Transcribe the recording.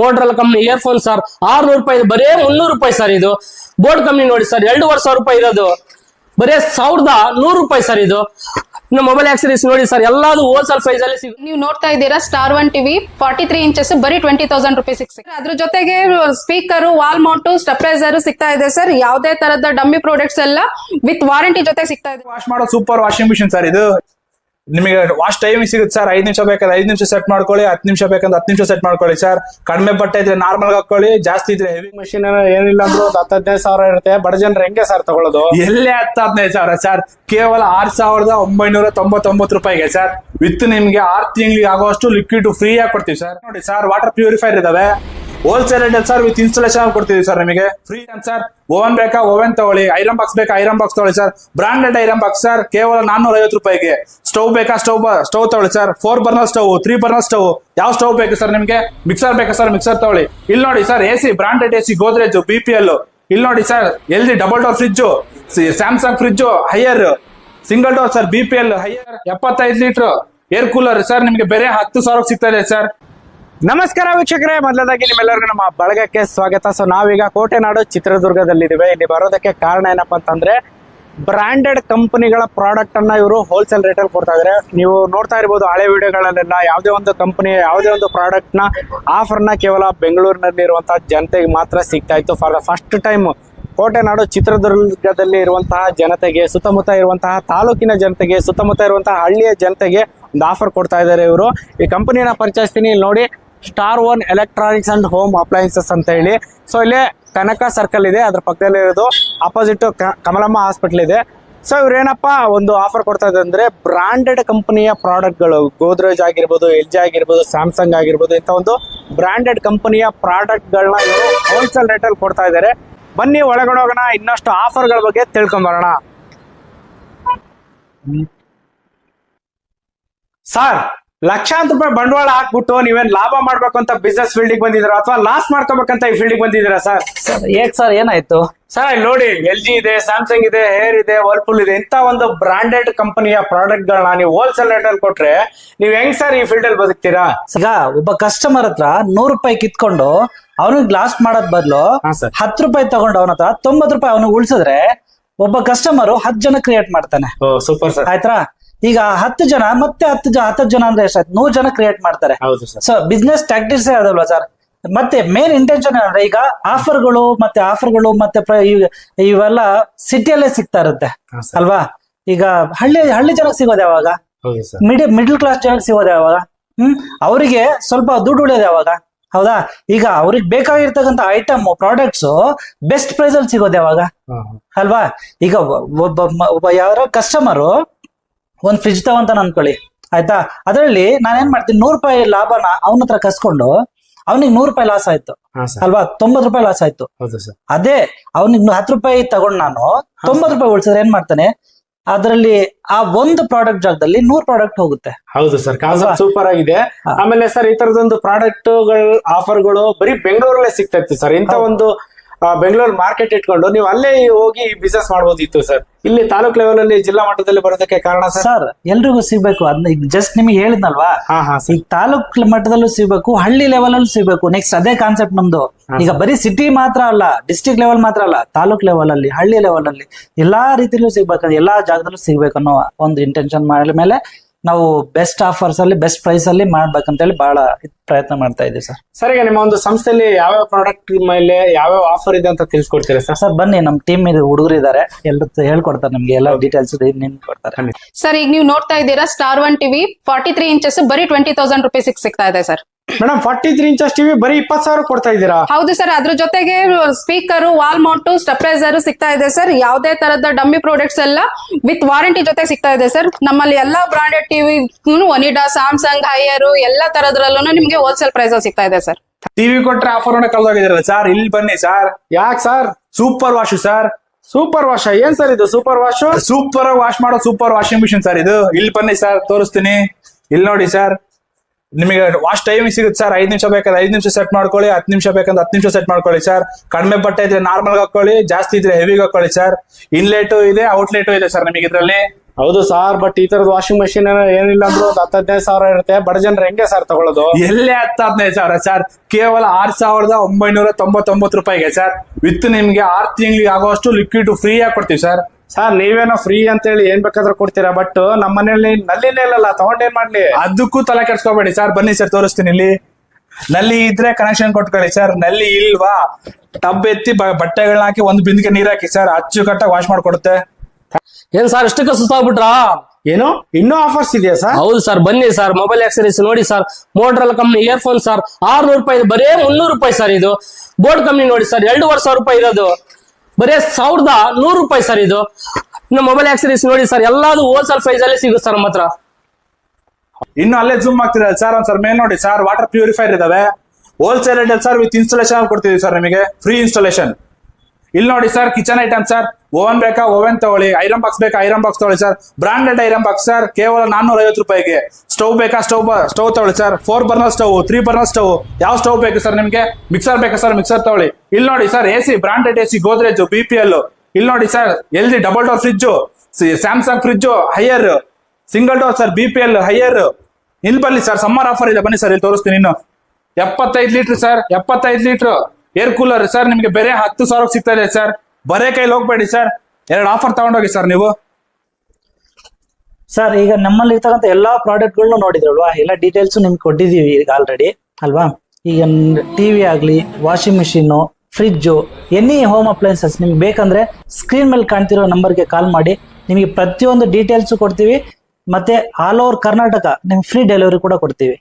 ಮೋಟ್ರಲ್ company earphone sir ಆರ್ನೂರು ರೂಪಾಯಿ ಇದೆ. ಬರೇ ಮುನ್ನೂರು ರೂಪಾಯಿ ಸರ್ ಇದು. ಬೋರ್ಡ್ ಕಂಪ್ನಿ ನೋಡಿ ಸರ್ ಎರಡೂವರೆ ಸಾವಿರ ರೂಪಾಯಿ ಇರೋದು. ಬರೇ ಸಾವಿರದ ನೂರು ರೂಪಾಯಿ ಸರ್ ಇದು. ಇನ್ನು ಮೊಬೈಲ್ ಆಕ್ಸರೀಸ್ ನೋಡಿ ಸರ್ ಎಲ್ಲಾದು ಹೋಲ್ಸೇಲ್ ಪ್ರೈಸ್ ಅಲ್ಲಿ ಸಿಗುತ್ತೆ ನೀವು ನೋಡ್ತಾ ಇದ್ದೀರಾ star one TV forty three inches ಬರೀ ಟ್ವೆಂಟಿ ತೌಸಂಡ್ ರುಪೀಸ್ ಅದ್ರ ಜೊತೆಗೆ ಸ್ಪೀಕರ್ ವಾಲ್ ಮೌಂಟ್ ಸ್ಟೆಪ್ಲೈಸರ್ ಸಿಗ್ತಾ ಇದೆ ಸರ್ ಯಾವುದೇ ತರದ ಡಮ್ಮಿ ಪ್ರಾಡಕ್ಟ್ಸ್ ಎಲ್ಲ ವಿತ್ ವಾರಂಟಿ ಜೊತೆ ಸಿಗ್ತಾ ಇದೆ. ವಾಶ್ ಮಾಡೋ ಸೂಪರ್ ವಾಷಿಂಗ್ ಮಿಷಿನ್ ಸರ್ ಇದು. ನಿಮಗೆ ವಾಶ್ ಟೈಮ್ ಸಿಗುತ್ತೆ ಸರ್ ಐದು ನಿಮಿಷ ಬೇಕಾದ್ರೆ ಐದು ನಿಮಿಷ ಸೆಟ್ ಮಾಡ್ಕೊಳ್ಳಿ ಹತ್ತು ನಿಮಿಷ ಬೇಕಂದ್ರೆ ಹತ್ತು ನಿಮಿಷ ಸೆಟ್ ಮಾಡ್ಕೊಳ್ಳಿ ಸರ್ ಕಡಿಮೆ ಬಟ್ಟೆ ಇದ್ರೆ ನಾರ್ಮಲ್ ಹಾಕೊಳ್ಳಿ ಜಾಸ್ತಿ ಇದ್ರೆ ಹೆವಿ ಮಷಿನ್ ಏನಿಲ್ಲ ಅಂದ್ರೆ ಒಂದು ಹತ್ತು ಹದಿನೈದು ಸಾವಿರ ಇರುತ್ತೆ. ಬಡ ಜನರು ಹೆಂಗೆ ಸರ್ ತಗೊಳ್ಳೋದು ಎಲ್ಲೇ ಹತ್ತು ಹದಿನೈದು ಸಾವಿರ ಸರ್ ಕೇವಲ ಆರ್ ಸಾವಿರದ ಒಂಬೈನೂರ ತೊಂಬತ್ತೊಂಬತ್ತು ರೂಪಾಯಿಗೆ ಸರ್ ವಿತ್ ನಿಮ್ಗೆ ಆರ್ ತಿಂಗಳಿಗೆ ಆಗುವಷ್ಟು ಲಿಕ್ವಿಡ್ ಫ್ರೀ ಆಗಿ ಕೊಡ್ತೀವಿ ಸರ್ ನೋಡಿ ಸರ್ ವಾಟರ್ ಪ್ಯೂರಿಫೈರ್ ಇದಾವೆ. Wholesale rate sir with installation ಕೊಡ್ತೀವಿ ಸರ್ ನಿಮಗೆ ಫ್ರೀ ಸರ್ ಓವನ್ ಬೇಕಾ ಓವನ್ ತಗೊಳ್ಳಿ. ಐರನ್ ಬಾಕ್ಸ್ ಬೇಕಾ ಐರನ್ ಬಾಕ್ಸ್ ತಗೊಳ್ಳಿ sir branded iron box sir ಕೇವಲ ನಾನ್ನೂರ ಐವತ್ತು ರೂಪಾಯಿಗೆ. ಸ್ಟವ್ ಬೇಕಾ ಸ್ಟವ್ ಸ್ಟವ್ ತಗೊಳ್ಳಿ sir four burner stove three burner stove ಯಾವ ಸ್ಟವ್ ಬೇಕು ಸರ್ ನಿಮಗೆ? ಮಿಕ್ಸರ್ ಬೇಕಾ ಸರ್ ಮಿಕ್ಸರ್ ತಗೊಳ್ಳಿ. ಇಲ್ಲಿ ನೋಡಿ sir A C branded A C Godrej B P L ಇಲ್ಲಿ ನೋಡಿ sir L G double door fridge Samsung fridge Haier single door sir B P L Haier ಎಪ್ಪತ್ತೈದು litre air cooler sir ನಿಮಗೆ ಬೇರೆ ಹತ್ತು ಸಾವಿರ ಸಿಗ್ತಾ ಇದೆ ಸರ್ ನಮಸ್ಕಾರ ವೀಕ್ಷಕರೇ ಮೊದಲದಾಗಿ ನಿಮ್ಮೆಲ್ಲರಿಗೂ ನಮ್ಮ ಬಳಗಕ್ಕೆ ಸ್ವಾಗತ. ಸೊ ನಾವೀಗ ಕೋಟೆನಾಡು ಚಿತ್ರದುರ್ಗದಲ್ಲಿದ್ದೇವೆ. ಇಲ್ಲಿ ಬರೋದಕ್ಕೆ ಕಾರಣ ಏನಪ್ಪಾ ಅಂತಂದ್ರೆ ಬ್ರಾಂಡೆಡ್ ಕಂಪನಿಗಳ ಪ್ರಾಡಕ್ಟ್ ಅನ್ನ ಇವರು ಹೋಲ್ಸೇಲ್ ರೇಟಲ್ಲಿ ಕೊಡ್ತಾ ಇದಾರೆ. ನೀವು ನೋಡ್ತಾ ಇರ್ಬೋದು ಹಳೆ ವಿಡಿಯೋಗಳಲ್ಲೆಲ್ಲ ಯಾವುದೇ ಒಂದು ಕಂಪನಿ ಯಾವುದೇ ಒಂದು ಪ್ರಾಡಕ್ಟ್ನ ಆಫರ್ನ ಕೇವಲ ಬೆಂಗಳೂರಿನಲ್ಲಿರುವಂತಹ ಜನತೆಗೆ ಮಾತ್ರ ಸಿಗ್ತಾ ಇತ್ತು. ಫಾರ್ ದ ಫಸ್ಟ್ ಟೈಮ್ ಕೋಟೆನಾಡು ಚಿತ್ರದುರ್ಗದಲ್ಲಿ ಇರುವಂತಹ ಜನತೆಗೆ, ಸುತ್ತಮುತ್ತ ಇರುವಂತಹ ತಾಲೂಕಿನ ಜನತೆಗೆ, ಸುತ್ತಮುತ್ತ ಇರುವಂತಹ ಹಳ್ಳಿಯ ಜನತೆಗೆ ಒಂದು ಆಫರ್ ಕೊಡ್ತಾ ಇದ್ದಾರೆ ಇವರು. ಈ ಕಂಪನಿನ ಪರಿಚಯಿಸ್ತೀನಿ. ಇಲ್ಲಿ ನೋಡಿ star one electronics and home appliances ಅಂತ ಹೇಳಿ. ಸೊ ಇಲ್ಲಿ ಕನಕ ಸರ್ಕಲ್ ಇದೆ. ಅದ್ರ ಪಕ್ಕದಲ್ಲಿ ಇರೋದು ಅಪೋಸಿಟ್ ಕಮಲಮ್ಮ ಹಾಸ್ಪಿಟಲ್ ಇದೆ. ಸೊ ಇವ್ರೇನಪ್ಪ, ಒಂದು ಆಫರ್ ಕೊಡ್ತಾ ಇದೆ ಅಂದ್ರೆ ಬ್ರಾಂಡೆಡ್ ಕಂಪನಿಯ ಪ್ರಾಡಕ್ಟ್ಗಳು ಗೋದ್ರೇಜ್ ಆಗಿರ್ಬೋದು ಎಲ್ ಜಿ ಆಗಿರ್ಬೋದು ಸ್ಯಾಮ್ಸಂಗ್ ಆಗಿರ್ಬೋದು, ಇಂಥ ಒಂದು ಬ್ರಾಂಡೆಡ್ ಕಂಪನಿಯ ಪ್ರಾಡಕ್ಟ್ಗಳನ್ನ ಇವರು ಹೋಲ್ಸೇಲ್ ರೇಟಲ್ಲಿ ಕೊಡ್ತಾ ಇದ್ದಾರೆ. ಬನ್ನಿ, ಒಳಗಡೆ ಹೋಗೋಣ. ಇನ್ನಷ್ಟು ಆಫರ್ಗಳ ಬಗ್ಗೆ ತಿಳ್ಕೊಂಬರೋಣ ಸರ್ ಲಕ್ಷಾಂತರ ರೂಪಾಯಿ ಬಂಡವಾಳ ಹಾಕ್ಬಿಟ್ಟು ನೀವೇನ್ ಲಾಭ ಮಾಡ್ಬೇಕು ಅಂತ ಬಿಸ್ನೆಸ್ ಫೀಲ್ಡ್ ಬಂದಿದ್ರ ಅಥವಾ ಲಾಸ್ ಮಾಡ್ಕೋಬೇಕಂತ ಈ ಫೀಲ್ಡ್ ಬಂದಿದ್ದೀರಾ ಸರ್? ಏಕ್ ಸರ್ ಏನಾಯ್ತು? ಸರ್ ಇಲ್ಲಿ ನೋಡಿ ಎಲ್ ಜಿ ಇದೆ ಸ್ಯಾಮ್ಸಂಗ್ ಇದೆ ಹೇರ್ ಇದೆ ವರ್ಲ್ಪೂಲ್ ಇದೆ ಇಂತ ಒಂದು ಬ್ರಾಂಡೆಡ್ ಕಂಪನಿಯ ಪ್ರಾಡಕ್ಟ್ ಗಳನ್ನ ನೀವು ಹೋಲ್ಸೇಲ್ ರೇಟ್ ಅಲ್ಲಿ ಕೊಟ್ರೆ ನೀವ್ ಹೆಂಗ್ ಸರ್ ಈ ಫೀಲ್ಡ್ ಅಲ್ಲಿ ಬದುಕ್ತೀರಾ? ಈಗ ಒಬ್ಬ ಕಸ್ಟಮರ್ ಹತ್ರ ನೂರು ರೂಪಾಯಿ ಕಿತ್ಕೊಂಡು ಅವನಿಗೆ ಲಾಸ್ಟ್ ಮಾಡೋದ್ ಬದಲು ಹಾ, sir. ಹತ್ತು ರೂಪಾಯಿ ತಗೊಂಡು ಅವನ ಹತ್ರ ತೊಂಬತ್ ರೂಪಾಯಿ ಅವನಿಗೆ ಉಳಿಸಿದ್ರೆ ಒಬ್ಬ ಕಸ್ಟಮರ್ ಹತ್ತು ಜನ ಕ್ರಿಯೇಟ್ ಮಾಡ್ತಾನೆ. ಓ ಸೂಪರ್ ಸರ್ ಆಯ್ತಾ ಈಗ ಹತ್ತು ಜನ ಮತ್ತೆ ಹತ್ತು ಜನ ಹತ್ತು ಜನ ಅಂದ್ರೆ ಎಷ್ಟಾಯ್ತು ನೂರು ಜನ ಕ್ರಿಯೇಟ್ ಮಾಡ್ತಾರೆ. ಹೌದು ಸರ್. ಸೊ ಬಿಸ್ನೆಸ್ ಟ್ಯಾಕ್ಟಿಕ್ಸ್ ಅದಲ್ವಾ ಸರ್? ಮತ್ತೆ ಮೇನ್ ಇಂಟೆನ್ಷನ್ ಏನಂದ್ರೆ ಈಗ ಆಫರ್ಗಳು ಮತ್ತೆ ಆಫರ್ಗಳು ಮತ್ತೆ ಇವೆಲ್ಲ ಸಿಟಿಯಲ್ಲೇ ಸಿಗ್ತಾ ಇರುತ್ತೆ. ಅಲ್ವಾ? ಈಗ ಹಳ್ಳಿ ಹಳ್ಳಿ ಜನಕ್ಕೆ ಸಿಗೋದು ಯಾವಾಗ? ಮಿಡಿ ಮಿಡಲ್ ಕ್ಲಾಸ್ ಜನಕ್ಕೆ ಸಿಗೋದು ಯಾವಾಗ? ಹ್ಮ್? ಅವರಿಗೆ ಸ್ವಲ್ಪ ದುಡ್ಡು ಉಳಿಯೋದು ಯಾವಾಗ? ಹೌದಾ? ಈಗ ಅವ್ರಿಗೆ ಬೇಕಾಗಿರ್ತಕ್ಕಂಥ ಐಟಮ್ ಪ್ರಾಡಕ್ಟ್ಸ್ ಬೆಸ್ಟ್ ಪ್ರೈಸ್ ಅಲ್ಲಿ ಸಿಗೋದು ಯಾವಾಗ? ಅಲ್ವಾ? ಈಗ ಒಬ್ಬ ಯಾರೋ ಕಸ್ಟಮರು ಒಂದ್ ಫ್ರಿಜ್ ತಗೊಂತಾನ ಅನ್ಕೊಳ್ಳಿ. ಆಯ್ತಾ? ಅದರಲ್ಲಿ ಏನ್ ಮಾಡ್ತೀನಿ ನೂರು ರೂಪಾಯಿ ಲಾಭನ ಅವನ ಹತ್ರ ಕಸ್ಕೊಂಡು ಅವನಿಗೆ ನೂರು ರೂಪಾಯಿ ಲಾಸ್ ಆಯ್ತು. ಅಲ್ವಾ? ತೊಂಬತ್ ರೂಪಾಯಿ ಲಾಸ್ ಆಯ್ತು. ಅದೇ ಅವನಿಗೆ ಹತ್ತು ರೂಪಾಯಿ ತಗೊಂಡ್ ನಾನು ತೊಂಬತ್ ರೂಪಾಯಿ ಉಳಿಸಿದ್ರೆ ಏನ್ ಮಾಡ್ತಾನೆ? ಅದರಲ್ಲಿ ಆ ಒಂದು ಪ್ರಾಡಕ್ಟ್ ಜಾಗದಲ್ಲಿ ನೂರ್ ಪ್ರಾಡಕ್ಟ್ ಹೋಗುತ್ತೆ. ಹೌದು ಸರ್? ಕಾನ್ಸೆಪ್ಟ್ ಸೂಪರ್ ಆಗಿದೆ. ಆಮೇಲೆ ಸರ್ ಈ ತರದೊಂದು ಪ್ರಾಡಕ್ಟ್ ಆಫರ್ಗಳು ಬರೀ ಬೆಂಗಳೂರಲ್ಲೇ ಸಿಗ್ತಾ ಇತ್ತು ಸರ್. ಇಂತ ಒಂದು ಬೆಂಗಳೂರು ಮಾರ್ಕೆಟ್ ಇಟ್ಕೊಂಡು ನೀವು ಅಲ್ಲೇ ಹೋಗಿ ಬಿಸ್ನೆಸ್ ಮಾಡಬಹುದಿತ್ತು ಸರ್ ಇಲ್ಲಿ ತಾಲೂಕ್ ಲೆವೆಲ್ ಅಲ್ಲಿ ಜಿಲ್ಲಾ ಮಟ್ಟದಲ್ಲಿ ಬರೋದಕ್ಕೆ ಕಾರಣ ಸರ್ ಎಲ್ರಿಗೂ ಸಿಗ್ಬೇಕು. ಅದನ್ನ ಈಗ ಜಸ್ಟ್ ನಿಮಗೆ ಹೇಳಿದ್ನಲ್ವಾ? ಈಗ ತಾಲೂಕ್ ಮಟ್ಟದಲ್ಲೂ ಸಿಗ್ಬೇಕು ಹಳ್ಳಿ ಲೆವೆಲ್ ಅಲ್ಲೂ ಸಿಗ್ಬೇಕು. ನೆಕ್ಸ್ಟ್ ಅದೇ ಕಾನ್ಸೆಪ್ಟ್ ನಮ್ದು. ಈಗ ಬರೀ ಸಿಟಿ ಮಾತ್ರ ಅಲ್ಲ ಡಿಸ್ಟಿಕ್ ಲೆವೆಲ್ ಮಾತ್ರ ಅಲ್ಲ ತಾಲೂಕ್ ಲೆವೆಲ್ ಅಲ್ಲಿ ಹಳ್ಳಿ ಲೆವೆಲ್ ಅಲ್ಲಿ ಎಲ್ಲಾ ರೀತಿಲೂ ಸಿಗ್ಬೇಕು ಎಲ್ಲಾ ಜಾಗದಲ್ಲೂ ಸಿಗ್ಬೇಕು ಅನ್ನೋ ಒಂದು ಇಂಟೆನ್ಷನ್ ಮಾಡಿದ ಮೇಲೆ ನಾವು ಬೆಸ್ಟ್ ಆಫರ್ಸ್ ಅಲ್ಲಿ ಬೆಸ್ಟ್ ಪ್ರೈಸ್ ಅಲ್ಲಿ ಮಾಡ್ಬೇಕಂತೇಳಿ ಬಹಳ ಪ್ರಯತ್ನ ಮಾಡ್ತಾ ಇದ್ದೀವಿ ಸರ್. ಸರ್ ಈಗ ನಿಮ್ಮ ಒಂದು ಸಂಸ್ಥೆಯಲ್ಲಿ ಯಾವ ಪ್ರಾಡಕ್ಟ್ ಮೇಲೆ ಯಾವ ಯಾವ ಆಫರ್ ಇದೆ ಅಂತ ತಿಳಿಸ್ಕೊಡ್ತೀರಾ ಸರ್? ಸರ್ ಬನ್ನಿ ನಮ್ಮ ಟೀಮ್ ಇದು ಹುಡುಗರು ಇದಾರೆ. ಎಲ್ಲ ಹೇಳ್ಕೊಡ್ತಾರೆ ನಿಮ್ಗೆ ಎಲ್ಲ ಡೀಟೇಲ್ಸ್ ನಿಮ್ಗೆ ಕೊಡ್ತಾರೆ. ಸರ್ ಈಗ ನೀವು ನೋಡ್ತಾ ಇದ್ದೀರಾ star one TV forty three inches ಬರೀ ಟ್ವೆಂಟಿ ತೌಸಂಡ್ ರುಪೀಸ್ ಸಿಗ್ತಾ ಇದೆ sir. Madam forty three inches TV ಬರೀ ಇಪ್ಪತ್ ಸಾವಿರ ಕೊಡ್ತಾ ಇದ್ದೀರಾ? ಹೌದು ಸರ್ ಅದ್ರ ಜೊತೆಗೆ ಸ್ಪೀಕರ್ ವಾಲ್ ಮೌಂಟ್ ಸ್ಟೆಪ್ಲೈಸರ್ ಸಿಗ್ತಾ ಇದೆ ಸರ್. ಯಾವುದೇ ತರದ ಡಮ್ಮಿ ಪ್ರಾಡಕ್ಟ್ಸ್ ಎಲ್ಲ ವಿತ್ ವಾರಂಟಿ ಜೊತೆ ಸಿಗ್ತಾ ಇದೆ ಸರ್. ನಮ್ಮಲ್ಲಿ ಎಲ್ಲಾ branded TV Onida Samsung Haier ಎಲ್ಲಾ ತರದ್ರಲ್ಲೂ ನಿಮ್ಗೆ ಹೋಲ್ಸೇಲ್ ಪ್ರೈಸ್ ಅಲ್ಲಿ ಸಿಗ್ತಾ ಇದೆ ಸರ್. ಟಿವಿ ಕೊಟ್ರೆ ಆಫರ್ ಕಳ್ದೋಗಿದ್ರಲ್ಲ ಸರ್ ಇಲ್ಲಿ ಬನ್ನಿ ಸರ್ ಯಾಕೆ sir super wash sir super wash ಏನ್ ಸರ್ ಇದು ಸೂಪರ್ ವಾಶ್ ಸೂಪರ್ ವಾಶ್ ಮಾಡೋ ಸೂಪರ್ ವಾಷಿಂಗ್ ಮಿಷಿನ್ ಸರ್ ಇದು. ಇಲ್ಲಿ ಬನ್ನಿ ಸರ್ ತೋರಿಸ್ತೀನಿ. ಇಲ್ಲಿ ನೋಡಿ ಸರ್ ನಿಮಗೆ ವಾಶ್ ಟೈಮ್ ಸಿಗುತ್ತೆ ಸರ್ ಐದು ನಿಮಿಷ ಬೇಕಾದ್ರೆ ಐದು ನಿಮಿಷ ಸೆಟ್ ಮಾಡ್ಕೊಳ್ಳಿ ಹತ್ತು ನಿಮಿಷ ಬೇಕಂದ್ರೆ ಹತ್ತು ನಿಮಿಷ ಸೆಟ್ ಮಾಡ್ಕೊಳ್ಳಿ ಸರ್ ಕಡಿಮೆ ಬಟ್ಟೆ ಇದ್ರೆ ನಾರ್ಮಲ್ ಹಾಕೊಳ್ಳಿ ಜಾಸ್ತಿ ಇದ್ರೆ ಹೆವಿಗೆ ಹಾಕೊಳ್ಳಿ ಸರ್ ಇನ್ಲೆಟು ಇದೆ ಔಟ್ಲೆಟು ಇದೆ ಸರ್ ನಿಮಗೆ ಇದರಲ್ಲಿ. ಹೌದು ಸರ್ ಬಟ್ ಈ ತರದ ವಾಷಿಂಗ್ ಮಷಿನ್ ಏನಿಲ್ಲ ಅಂದ್ರೆ ಒಂದು ಹತ್ತು ಹದಿನೈದು ಸಾವಿರ ಇರುತ್ತೆ. ಬಡ ಜನರು ಹೆಂಗೆ ಸರ್ ತಗೊಳ್ಳೋದು ಎಲ್ಲೇ ಹತ್ತು ಹದಿನೈದು ಸಾವಿರ ಸರ್ ಕೇವಲ ಆರ್ ಸಾವಿರದ ಒಂಬೈನೂರ ತೊಂಬತ್ತೊಂಬತ್ತು ರೂಪಾಯಿಗೆ ಸರ್ ವಿತ್ ನಿಮ್ಗೆ ಆರ್ ತಿಂಗಳಿಗೆ ಆಗುವಷ್ಟು ಲಿಕ್ವಿಡ್ ಫ್ರೀ ಆಗಿ ಕೊಡ್ತೀವಿ ಸರ್ ಸರ್ ನೀವೇನೋ ಫ್ರೀ ಅಂತ ಹೇಳಿ ಏನ್ ಬೇಕಾದ್ರೂ ಕೊಡ್ತೀರಾ ಬಟ್ ನಮ್ಮ ಮನೇಲಿ ನಲ್ಲಿನೇ ಇಲ್ಲಲ್ಲ ತಗೊಂಡೇನ್ ಮಾಡ್ಲಿ? ಅದಕ್ಕೂ ತಲೆ ಕೆಡ್ಸ್ಕೊಬೇಡಿ ಸರ್ ಬನ್ನಿ ಸರ್ ತೋರಿಸ್ತೀನಿ ಇಲ್ಲಿ. ನಲ್ಲಿ ಇದ್ರೆ ಕನೆಕ್ಷನ್ ಕೊಟ್ಕೊಳ್ಳಿ ಸರ್ನಲ್ಲಿ ಇಲ್ವಾ? ಟಬ್ ಎತ್ತಿ ಬ- ಬಟ್ಟೆಗಳನ್ನ ಹಾಕಿ ಒಂದು ಬಿಂದಿಗೆ ನೀರ್ ಹಾಕಿ ಸರ್ ಅಚ್ಚುಕಟ್ಟಾಗಿ ವಾಶ್ ಮಾಡ್ಕೊಡುತ್ತೆ. ಏನ್ ಸರ್ ಇಷ್ಟಕ್ಕೆ ಸುಸ್ತಾಗ್ಬಿಟ್ರಾ? ಏನು? ಇನ್ನೂ ಆಫರ್ಸ್ ಇದೆಯಾ ಸರ್ ಹೌದು ಸರ್ ಬನ್ನಿ ಸರ್ ಮೊಬೈಲ್ ಆಕ್ಸರೀಸ್ ನೋಡಿ ಸರ್ ಮೋಟ್ರಲ್ ಕಂಪ್ನಿ ಇಯರ್ಫೋನ್ ಸರ್ ಆರ್ನೂರು ರೂಪಾಯಿ ಇದು ಬರೇ ಮುನ್ನೂರು ರೂಪಾಯಿ ಸರ್ ಇದು. ಬೋರ್ಡ್ ಕಂಪ್ನಿ ನೋಡಿ ಸರ್ ಎರಡೂವರೆ ಸಾವಿರ ರೂಪಾಯಿ ಇರೋದು. ಬರೇ ಸಾವಿರದ ನೂರು ರೂಪಾಯಿ ಸರ್ ಇದು. ಇನ್ನು ಮೊಬೈಲ್ ಆಕ್ಸರೀಸ್ ನೋಡಿ ಸರ್ ಎಲ್ಲಾದು ಹೋಲ್ಸೇಲ್ ಪ್ರೈಸ್ ಅಲ್ಲಿ ಸಿಗುತ್ತೆ ಸರ್ ನಮ್ಮ ಹತ್ರ. ಇನ್ನು ಅಲ್ಲೇ ಜೂಮ್ ಆಗ್ತಿದೆ ಸರ್ ಒಂದ್ ಸರ್, ಮೇಲ್ ನೋಡಿ ಸರ್ ವಾಟರ್ ಪ್ಯೂರಿಫೈರ್ ಇದಾವೆ. Wholesale rate sir with installation ಕೊಡ್ತೀವಿ ಸರ್ ನಿಮಗೆ ಫ್ರೀ ಇನ್ಸ್ಟಾಲೇಷನ್ ಇಲ್ಲಿ ನೋಡಿ sir kitchen item sir oven ಬೇಕಾ? ಓವನ್ ತಗೊಳ್ಳಿ. ಐರನ್ ಬಾಕ್ಸ್ ಬೇಕಾ? ಐರನ್ ಬಾಕ್ಸ್ ತಗೊಳ್ಳಿ sir branded iron box sir ಕೇವಲ ನಾನ್ನೂರ ಐವತ್ತು ರೂಪಾಯಿಗೆ. ಸ್ಟವ್ ಬೇಕಾ? ಸ್ಟವ್ ಸ್ಟವ್ ತಗೊಳ್ಳಿ sir four burner stove three burner stove ಯಾವ ಸ್ಟವ್ ಬೇಕು ಸರ್ ನಿಮಗೆ? ಮಿಕ್ಸರ್ ಬೇಕಾ ಸರ್ ಮಿಕ್ಸರ್ ತಗೊಳ್ಳಿ. ಇಲ್ಲಿ ನೋಡಿ sir A C branded A C Godrej B P L ಇಲ್ಲಿ ನೋಡಿ sir L G double door fridge Samsung fridge Haier single door sir B P L Haier ಇಲ್ಲಿ ಬನ್ನಿ ಸರ್ ಸಮ್ಮರ್ ಆಫರ್ ಇದೆ. ಬನ್ನಿ sir ಇಲ್ಲಿ ತೋರಿಸ್ತೀನಿ ಇನ್ನು. ಎಪ್ಪತ್ತೈದು ಲೀಟರ್ ಸರ್ ಎಪ್ಪತ್ತೈದು ಲೀಟರ್ ಏರ್ ಕೂಲರ್ ಸರ್ ನಿಮ್ಗೆ ಬೇರೆ ಹತ್ತು ಸಾವಿರ ಸಿಗ್ತಾ ಇದೆ ಸರ್ ಬರೇ ಕೈಲಿ ಹೋಗ್ಬೇಡಿ ಸರ್ ಎರಡು ಆಫರ್ ತಗೊಂಡೋಗಿ ಸರ್ ನೀವು. ಸರ್ ಈಗ ನಮ್ಮಲ್ಲಿ ಇರ್ತಕ್ಕಂಥ ಎಲ್ಲಾ ಪ್ರಾಡಕ್ಟ್ಗಳನ್ನೂ ನೋಡಿದ್ರಲ್ವಾ? ಎಲ್ಲ ಡೀಟೇಲ್ಸ್ ನಿಮ್ಗೆ ಕೊಟ್ಟಿದೀವಿ ಈಗ ಆಲ್ರೆಡಿ ಅಲ್ವಾ? ಈಗ ಟಿವಿ ಆಗ್ಲಿ washing machine fridge any home appliances ನಿಮ್ಗೆ ಬೇಕಂದ್ರೆ ಸ್ಕ್ರೀನ್ ಮೇಲೆ ಕಾಣ್ತಿರೋ ನಂಬರ್ಗೆ ಕಾಲ್ ಮಾಡಿ. ನಿಮಗೆ ಪ್ರತಿಯೊಂದು ಡೀಟೇಲ್ಸ್ ಕೊಡ್ತೀವಿ. ಮತ್ತೆ ಆಲ್ ಓವರ್ ಕರ್ನಾಟಕ ನಿಮ್ಗೆ ಫ್ರೀ ಡೆಲಿವರಿ ಕೂಡ ಕೊಡ್ತೀವಿ.